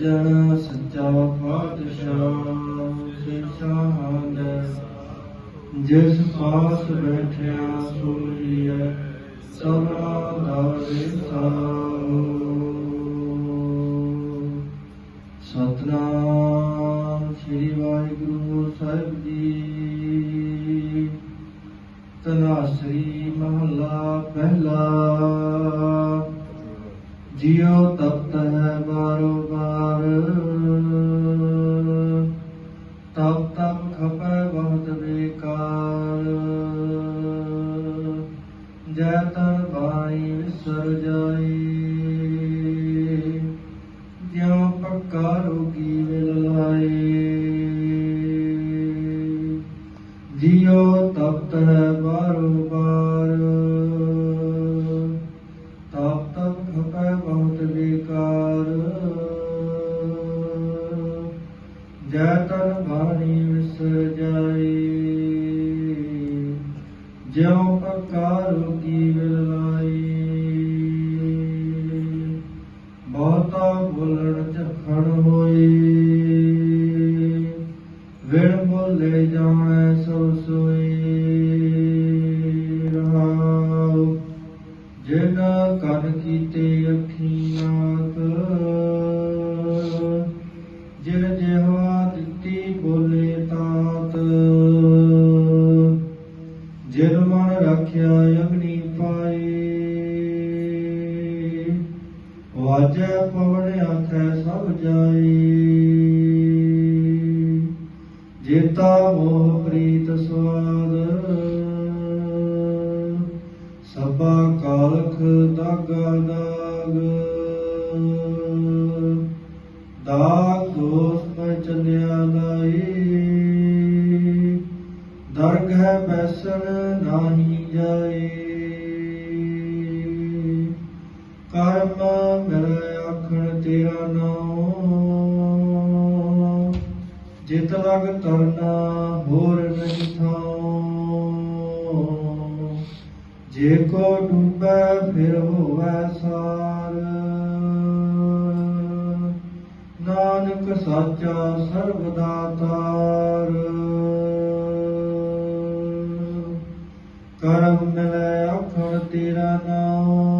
ਜਨ ਸੱਚਾ ਪਾਤਸ਼ਾਹ ਸਿਖਾਂਦ ਜਿਸ ਪਾਸ ਬੈਠਿਆ ਸੋਈਐ ਸਭਨਾ ਦਾ ਵਿਸਾਰੋ। ਸਤਨਾਮ ਸ੍ਰੀ ਵਾਹਿਗੁਰੂ ਸਾਹਿਬ ਜੀ। ਤਨਾਸਰੀ ਪਹਿਲਾ। ਜਿਉ ਤਪਤ ਹੈ ਬਾਰੋ ਬਾਰ ਤਪ ਤਪ ਖਪੈ ਬਹੁਤ ਬੇਕਾਰ। ਜੈ ਤਨ ਬਾਣੀ ਵਿਸਰ ਜਾਈ ਜਿਉ ਪੱਕਾ ਰੋਗੀ ਮਿਲ ਲਾਏ। ਜਿਉ ਤਪਤ ਹੈ ਬਾਰੋ ਬਾਰ ਜੈ ਤਨ ਬਾਣੀ ਜਿਉ ਪੱਕਾ ਰੋਗੀ ਮਿਲ ਬਹੁਤਾ ਬੁਲਣ ਝਖੜ ਹੋਈ ਵਿਣ ਵਾਜੈ ਪਵਨ ਆਖੈ ਸਭ ਜਾਈ। ਜੇਤਾ ਮੋਹ ਪ੍ਰੀਤ ਸਵਾਦ। ਸਭਾ ਕਾਲਖ ਦਾਗਾ ਦਾਗ। ਦਾਗ ਦੋਸ ਮੈਂ ਚੱਲਿਆ ਲਾਈ ਦਰਗਹਿ ਬੈਸਣ ਨਾਹੀ ਜਾਏ ਕਰਮ ਤੇਰਾ ਨਾਮ। ਜਿਤ ਲਗ ਤਰਨਾ ਹੋਰ ਨਹੀਂ ਥਾਉ ਜੇ ਕੋ ਡੂਬੈ, ਫਿਰ ਹੋਵੈ ਸਾਰ। ਨਾਨਕ ਸਾਚਾ ਸਰਬ ਦਾਤਾਰ ਕਰਮ ਮਿਲੈ, ਆਖਣ ਤੇਰਾ ਨਾਮ।